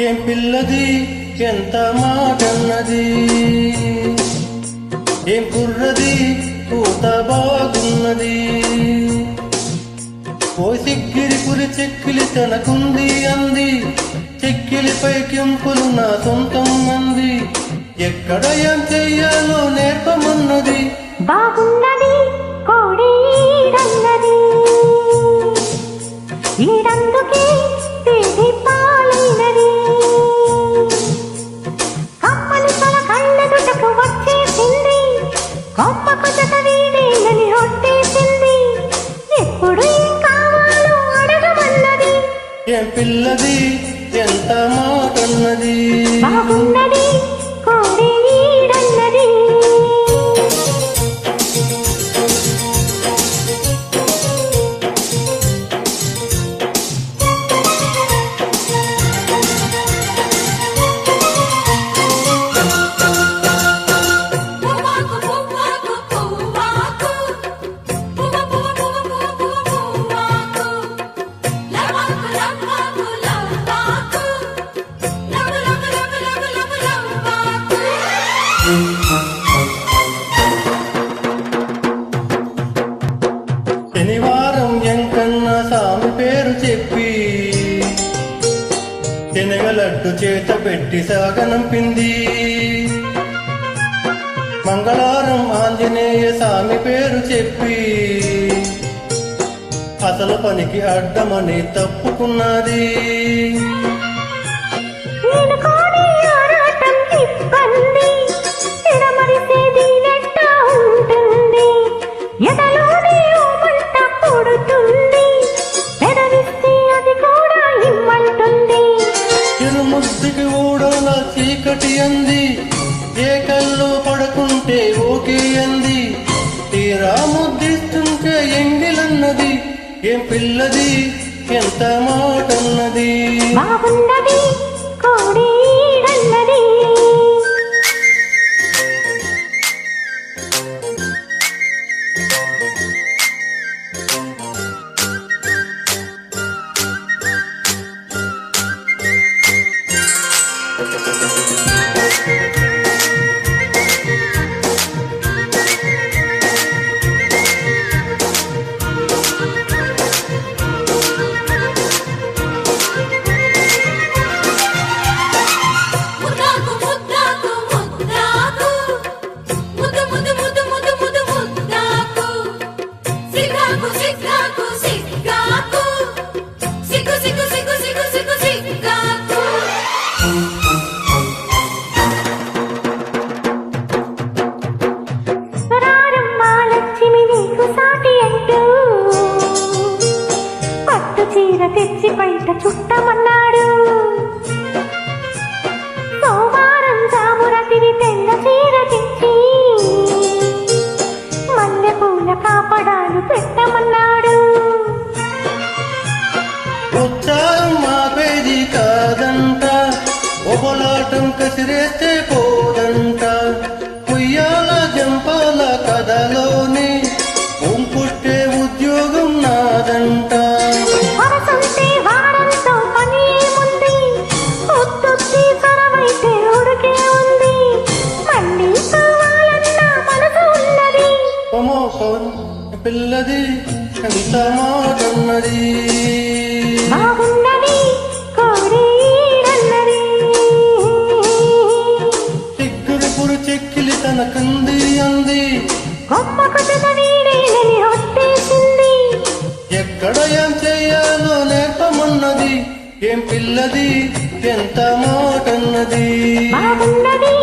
ఏం పిల్లది? ఎంత మాటన్నది? ఏం కుర్రది? కూత బాగున్నది. ఓ సిగ్గిరి పులి చెక్కిలి తనకుంది అంది. చెక్కిలిపై కెంపులు నా సొంతం అంది. ఎక్కడ ఏం చెయ్యాలో నేర్పమన్నది. బాగున్నది కోడి ఈడందుకే ఏం పిల్లది? ఎంత మాటన్నది? బాగున్నది. శనగలడ్డు చేత పెట్టి సాగనంపింది మంగళవారం ఆంజనేయ స్వామి పేరు చెప్పి అసలు పనికి అడ్డమని తప్పుకున్నది. పడుకుంటే ఓకే అంది. తీరా ముద్దిస్తుంటే ఎంగిలన్నది. ఏం పిల్లది? ఎంత మాటన్నది? బాగున్నది చీర తెచ్చి బయట చుట్టమన్నాడు. సోమవారం తిని తెల్ల చీర తెచ్చి మల్లె పూల కాపడాలు పెట్టమన్నాడు. ఉచ్చారం మాపేది కాదంట ఒకలాటం కసిరేస్తే పో పిల్లది ఎంత మాటన్నది? బాగున్నది కోడి ఈడన్నది చిక్కుడు పురు చెక్కిలి తనకుంది అంది. గొప్పకు చదవీడేనని ఒట్టేసింది. ఎక్కడ ఏం చెయ్యాలో నేర్పమన్నది ఏం పిల్లది ఎంత మాటన్నది? బాగున్నది